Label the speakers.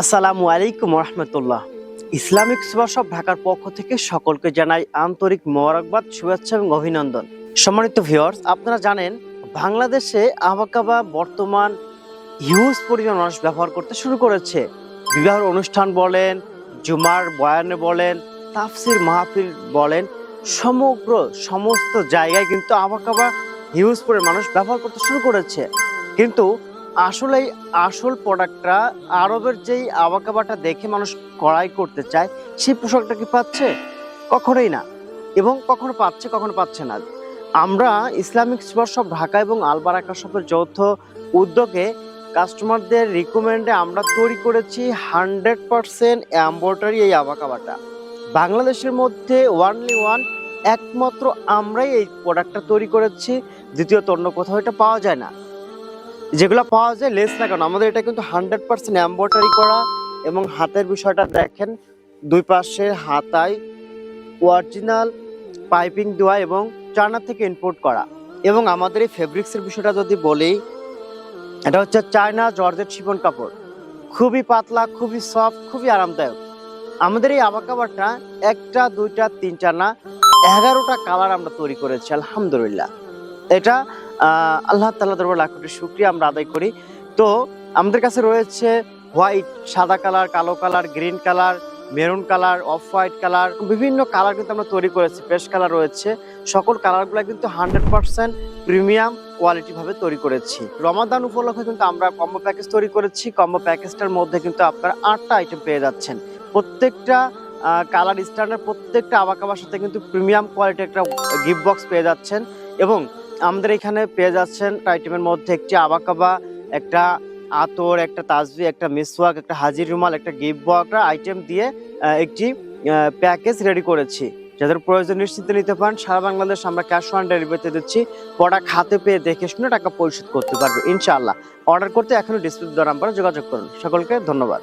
Speaker 1: আসসালামু আলাইকুম রহমতুল্লাহ ইসলামিক সুভাষব ঢাকার পক্ষ থেকে সকলকে জানাই আন্তরিক মোবারকবাদ, শুভেচ্ছা এবং অভিনন্দন। সম্মানিত ভিউয়ার্স, আপনারা জানেন, বাংলাদেশে আবাকাবা বর্তমান হিউজ পরিমাণ মানুষ ব্যবহার করতে শুরু করেছে। বিবাহ অনুষ্ঠান বলেন, জুমার বয়ানে বলেন, তাফসির মাহফিল বলেন, সমগ্র সমস্ত জায়গায় কিন্তু আবাকাবা হিউজ পরিমাণ মানুষ ব্যবহার করতে শুরু করেছে। কিন্তু আসলে এই আসল প্রোডাক্টটা আরবের যেই আবাকাবাটা দেখে মানুষ কড়াই করতে চায়, সেই পোশাকটা কি পাচ্ছে? কখনোই না। এবং কখনো পাচ্ছে কখনো পাচ্ছে না। আমরা ইসলামিক সুপার শপ ঢাকা এবং আলবারাকা শপের যৌথ উদ্যোগে কাস্টমারদের রিকমেন্ডে আমরা তৈরি করেছি হান্ড্রেড পারসেন্ট এম্ব্রয়ডারি এই আবাকাবাটা বাংলাদেশের মধ্যে ওয়ানলি ওয়ান একমাত্র আমরাই এই প্রোডাক্টটা তৈরি করেছি। দ্বিতীয়ত অন্য কোথাও এটা পাওয়া যায় না। যেগুলো পাওয়া যায় লেস লাগানো আমাদের এটা কিন্তু হান্ড্রেড পার্সেন্ট এম্ব্রয়ডারি করা এবং হাতের বিষয়টা দেখেন, দুই পাশে হাতায় অরিজিনাল পাইপিং দেওয়া এবং চায়না থেকে ইম্পোর্ট করা। এবং আমাদের এই ফেব্রিক্সের বিষয়টা যদি বলি, এটা হচ্ছে চায়না জর্জেট শিফন কাপড়। খুবই পাতলা, খুবই সফট খুবই আরামদায়ক। আমাদের এই আবা কাপড়টা একটা, দুইটা, তিনটা না, এগারোটা কালার আমরা তৈরি করেছি, আলহামদুলিল্লাহ। এটা আল্লাহ তাল্লাহ দরবার লাখ কোটি শুক্রিয়া আমরা আদায় করি। তো আমাদের কাছে রয়েছে হোয়াইট, সাদা কালার, কালো colour, green colour, maroon colour, off white colour, বিভিন্ন কালার কিন্তু আমরা তৈরি করেছি পেস্ট কালার রয়েছে। সকল কালারগুলো কিন্তু হান্ড্রেড পার্সেন্ট প্রিমিয়াম কোয়ালিটিভাবে তৈরি করেছি। রমাদান উপলক্ষে কিন্তু আমরা কম্বো প্যাকেজ তৈরি করেছি। কম্বো প্যাকেজটার মধ্যে কিন্তু আপনারা আটটা আইটেম পেয়ে যাচ্ছেন। প্রত্যেকটা কালার স্ট্যান্ডার্ড প্রত্যেকটা আবাকাবার সাথে কিন্তু প্রিমিয়াম কোয়ালিটি একটা গিফট বক্স পেয়ে যাচ্ছেন। এবং আমাদের এখানে পেয়ে যাচ্ছেন আইটেমের মধ্যে একটি আবাকাবা, একটা আতর, একটা তাজবি, একটা মিসওয়াক, একটা হাজির রুমাল, একটা গিফট বক্স আইটেম দিয়ে একটি প্যাকেজ রেডি করেছি। যাদের প্রয়োজন নিশ্চিন্তে নিতে পারেন, সারা বাংলাদেশ আমরা ক্যাশ অন ডেলিভারিতে দিচ্ছি। প্রোডাক্ট হাতে পেয়ে দেখে শুনে টাকা পরিশোধ করতে পারবে, ইনশাআল্লাহ। অর্ডার করতে এখনও ডিসপ্লে নাম্বারে যোগাযোগ করুন। সকলকে ধন্যবাদ।